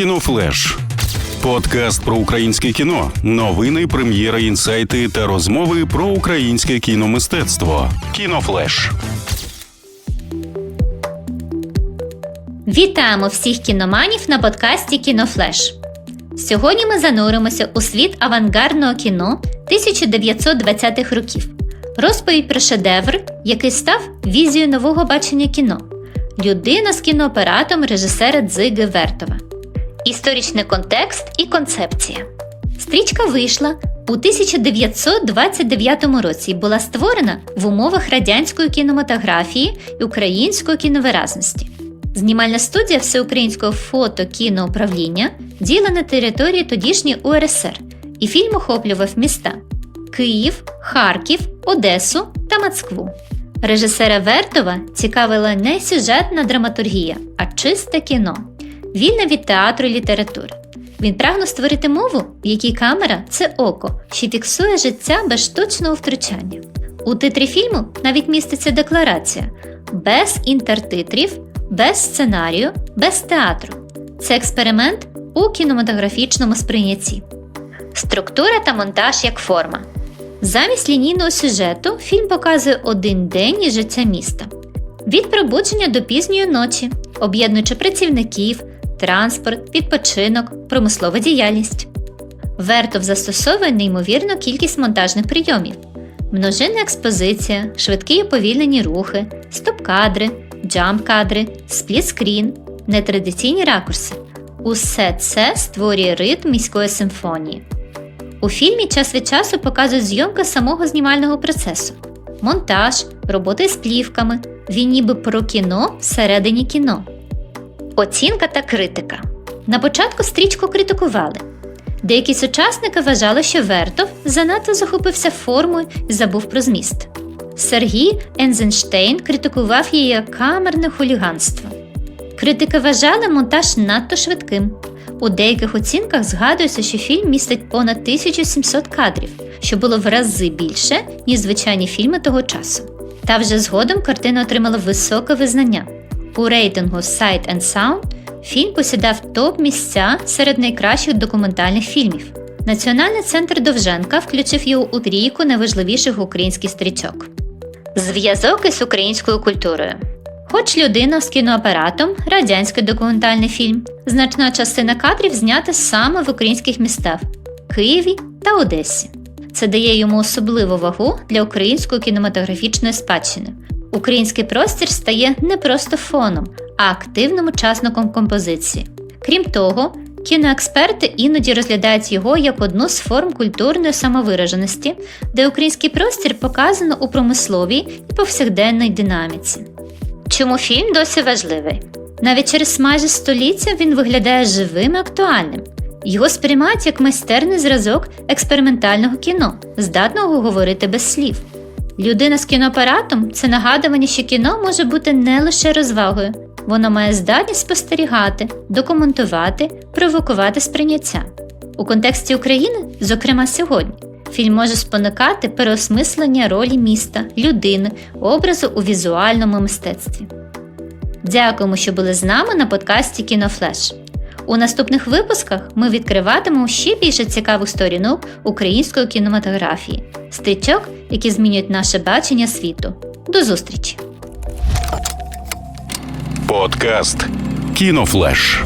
Кінофлеш. Подкаст про українське кіно, новини, прем'єри, інсайти та розмови про українське кіномистецтво. Кінофлеш. Вітаємо всіх кіноманів на подкасті Кінофлеш. Сьогодні ми зануримося у світ авангардного кіно 1920-х років. Розповідь про шедевр, який став візією нового бачення кіно. Людина з кінооператом режисера Дзиги Вертова. Історичний контекст і концепція. Стрічка вийшла у 1929 році і була створена в умовах радянської кінематографії і української кіновиразності. Знімальна студія Всеукраїнського фото-кіноуправління діяла на території тодішньої УРСР, і фільм охоплював міста Київ, Харків, Одесу та Москву. Режисера Вертова цікавила не сюжетна драматургія, а чисте кіно, вільне від театру і літератури. Він прагнув створити мову, в якій камера це око, що фіксує життя без штучного втручання. У титрі фільму навіть міститься декларація без інтертитрів, без сценарію, без театру. Це експеримент у кінематографічному сприйнятті. Структура та монтаж як форма. Замість лінійного сюжету фільм показує один день із життя міста. Від пробудження до пізньої ночі, об'єднуючи працівників, транспорт, відпочинок, промислову діяльність. Вертов застосовує неймовірну кількість монтажних прийомів: множинна експозиція, швидкі і повільнені рухи, стоп-кадри, джамп-кадри, сплітскрін, нетрадиційні ракурси. Усе це створює ритм міської симфонії. У фільмі час від часу показують зйомки самого знімального процесу, монтаж, роботи з плівками, він ніби про кіно всередині кіно. Оцінка та критика. На початку стрічку критикували. Деякі сучасники вважали, що Вертов занадто захопився формою і забув про зміст. Сергій Ензенштейн критикував її як камерне хуліганство. Критики вважали монтаж надто швидким. У деяких оцінках згадується, що фільм містить понад 1700 кадрів, що було в рази більше, ніж звичайні фільми того часу. Та вже згодом картина отримала високе визнання. У рейтингу Sight and Sound фільм посідав топ-місця серед найкращих документальних фільмів. Національний центр Довженка включив його у трійку найважливіших українських стрічок. Зв'язок із українською культурою. Хоч людина з кіноапаратом, радянський документальний фільм, значна частина кадрів знята саме в українських містах Києві та Одесі. Це дає йому особливу вагу для української кінематографічної спадщини. Український простір стає не просто фоном, а активним учасником композиції. Крім того, кіноексперти іноді розглядають його як одну з форм культурної самовираженості, де український простір показано у промисловій і повсякденній динаміці. Чому фільм досі важливий? Навіть через майже століття він виглядає живим і актуальним. Його сприймають як майстерний зразок експериментального кіно, здатного говорити без слів. Людина з кіноапаратом це нагадування, що кіно може бути не лише розвагою, воно має здатність спостерігати, документувати, провокувати сприйняття. У контексті України, зокрема сьогодні, фільм може спонукати переосмислення ролі міста, людини, образу у візуальному мистецтві. Дякуємо, що були з нами на подкасті Кінофлеш. У наступних випусках ми відкриватимемо ще більше цікавих сторінок української кінематографії, стрічок, які змінюють наше бачення світу. До зустрічі! Подкаст Кінофлеш.